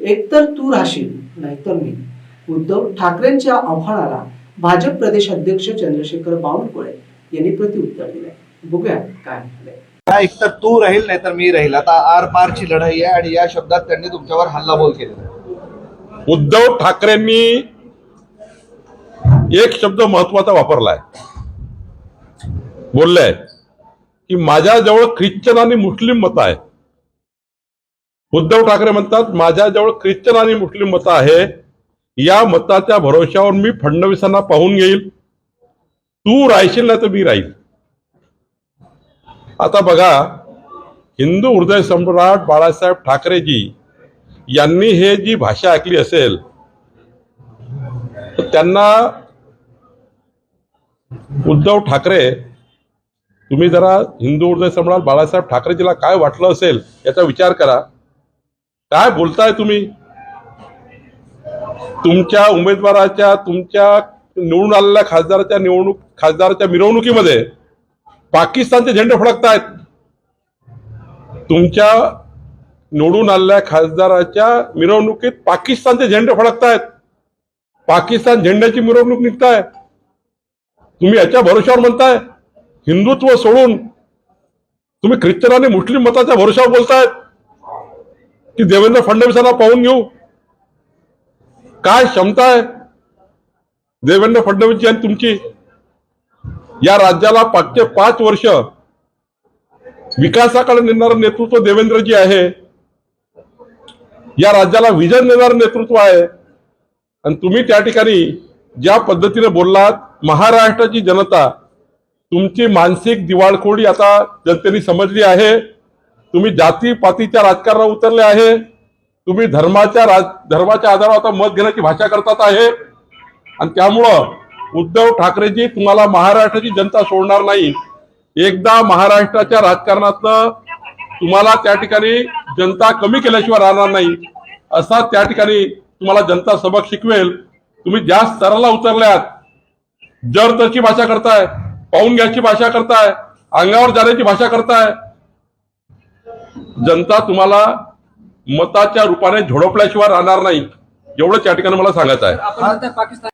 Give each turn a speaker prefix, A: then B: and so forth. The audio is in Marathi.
A: एकतर तू राहशील नाहीतर मी. उद्धव ठाकरेंच्या आव्हानाला भाजप प्रदेश अध्यक्ष चंद्रशेखर बावनकुळे यांनी प्रत्युत्तर दिलंय. बघूया काय म्हणाले.
B: एक तर तू राहील नाही तर मी राहील. आता आर पारची लढाई आहे आणि या शब्दात त्यांनी तुमच्यावर हल्लाबोल केलेला
C: उद्धव ठाकरेंनी एक शब्द महत्त्वाचा वापरलाय. बोललाय की माझ्याजवळ ख्रिश्चन आणि मुस्लिम मत आहे. उद्धव ठाकरे म्हणतात माझ्याजवळ ख्रिश्चन आणि मुस्लिम मत आहे. या मताच्या भरोश्यावर मी फडणवीसांना पाहून घेईल तू राहशील ना तर मी राहील. आता बघा हिंदू हृदय सम्राट बाळासाहेब ठाकरेजी यांनी हे जी भाषा ऐकली असेल तर त्यांना उद्धव ठाकरे तुम्ही जरा हिंदू हृदय सम्राट बाळासाहेब ठाकरेजीला काय वाटलं असेल याचा विचार करा. काय बोलताय तुम्ही? तुमच्या उमेदवाराच्या तुमच्या निवडून आलेल्या खासदाराच्या निवडणूक खासदाराच्या मिरवणुकीमध्ये पाकिस्तानचे झेंडे फडकतायत. तुमच्या निवडून आलेल्या खासदाराच्या मिरवणुकीत पाकिस्तानचे झेंडे फडकतायत. पाकिस्तान झेंड्याची मिरवणूक निघताय. तुम्ही याच्या भरोश्यावर म्हणताय. हिंदुत्व सोडून तुम्ही ख्रिश्चन आणि मुस्लिम मताच्या भरोश्यावर बोलतायत. की देवेंद्र फडणवीसांना पाहून घेऊ. काय क्षमता आहे? देवेंद्र फडणवीस आणि तुमची. या राज्याला पाचशे पाच वर्ष विकासाकडे नेणारं नेतृत्व देवेंद्रजी आहे. या राज्याला विजन देणारं नेतृत्व आहे. आणि तुम्ही त्या ठिकाणी ज्या पद्धतीने बोललात महाराष्ट्राची जनता तुमची मानसिक दिवाळखोडी आता जनतेने समजली आहे. तुम्ही जातीपातीच्या राजकारणात उतरले आहे. तुम्ही धर्माच्या राज धर्माच्या आधारावर आता मत घेण्याची भाषा करतात आहे. आणि त्यामुळं उद्धव ठाकरेजी तुम्हाला महाराष्ट्राची जनता सोडणार नाही. एकदा महाराष्ट्राच्या राजकारणातलं तुम्हाला त्या ठिकाणी जनता कमी केल्याशिवाय राहणार नाही. असा त्या ठिकाणी तुम्हाला जनता सबक शिकवेल. तुम्ही ज्या स्तराला उतरल्यात जर तरची भाषा करताय पाहून घ्यायची भाषा करताय अंगावर जाण्याची भाषा करताय जनता तुम्हाला मताच्या रूपाने झोडपल्याशिवाय राहणार नाही. एवढंच या ठिकाणी मला सांगायचं आहे.